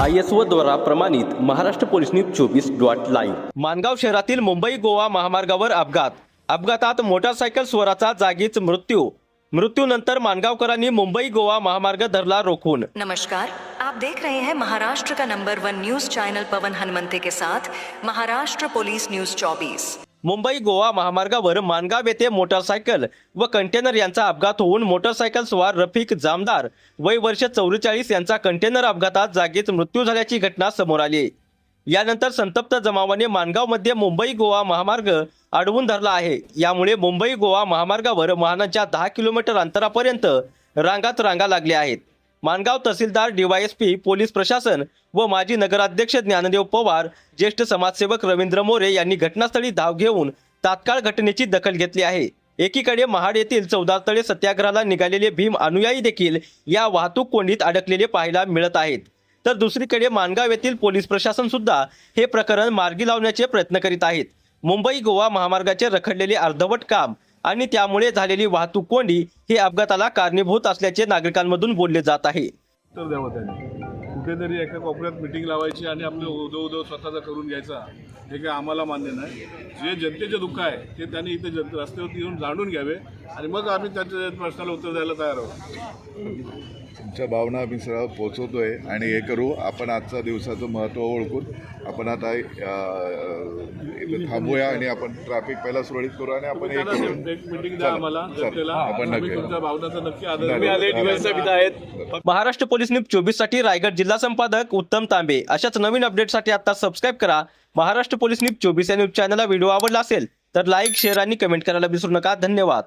I S O द्वारा प्रमाणित Maharashtra police news चोवीस डॉट लाईव्ह. मानगाव शहरातील मुंबई गोवा महामार्गावर अपघात. अपघातात मोटारसायकल स्वराचा जागीच मृत्यू. मृत्यूनंतर मानगावकरांनी मुंबई गोवा महामार्ग धरला रोखून. नमस्कार. आप देख रहे हैं महाराष्ट्र का number one news channel Pawan Hanumante के साथ महाराष्ट्र पुलिस न्यूज 24 मुंबई गोवा महामार्गावर मानगाव येथे मोटारसायकल व कंटेनर यांचा अपघात होऊन मोटारसायकल स्वार रफिक जामदार वय वर्ष चौवेचाळीस यांचा कंटेनर अपघातात जागीच मृत्यू झाल्याची घटना समोर आली. यानंतर संतप्त जमावाने मानगावमध्ये मुंबई गोवा महामार्ग अडवून धरला आहे. यामुळे मुंबई गोवा महामार्गावर वाहनांच्या दहा किलोमीटर अंतरापर्यंत रांगात रांगा लागल्या आहेत. माणगाव तहसीलदार डीवायएसपी पोलीस प्रशासन व माजी नगराध्यक्ष ज्ञानदेव पवार ज्येष्ठ समाजसेवक रवींद्र मोरे यांनी घटनास्थळी धाव घेऊन तात्काळ घटनेची दखल घेतली आहे. एकीकडे महाड येथील चौदा तळे सत्याग्रहाला निघालेले भीम अनुयायी देखील या वाहतूक कोंडीत अडकलेले पाहायला मिळत आहेत. तर दुसरीकडे मानगाव येथील पोलीस प्रशासन सुद्धा हे प्रकरण मार्गी लावण्याचे प्रयत्न करीत आहेत. मुंबई गोवा महामार्गाचे रखडलेले अर्धवट काम आणि त्यामुळे झालेली वाहतूक कोंडी हे अपघाताला कारणीभूत असल्याचे नागरिकांमधून बोलले जात आहे. कुठेतरी एका कोपऱ्यात मिटिंग लावायची आणि आपलं उदो उदो स्वतःचा करून घ्यायचा हे काय आम्हाला मान्य नाही. जे जनतेचे दुःख आहे ते त्यांनी इथे जन रस्त्यावरती येऊन जाणून घ्यावे आणि मग आम्ही त्याच्या प्रश्नाला उत्तर द्यायला तयार आहोत. तुमच्या भावना आम्ही सर्व पोचवतोय आणि हे करू. आपण आजचा दिवसाचं महत्त्व ओळखून आपण आता थांबूया आणि आपण ट्रॅफिक पहिला सुरळीत करू आणि आपण हे करू एक मिटिंग द्या आम्हाला चला, जनतेला. आपण नक्की. तुमच्या भावनाचा नक्की आदर तुम्ही आले, महाराष्ट्र पोलीस न्यूज चोवीससाठी रायगड जिल्हा संपादक उत्तम तांबे. अशाच नवीन अपडेटसाठी आता सबस्क्राईब करा. महाराष्ट्र पोलीस न्यूज चोवीस या न्यूज चॅनलला व्हिडिओ आवडला असेल तर लाईक शेअर आणि कमेंट करायला विसरू नका. धन्यवाद.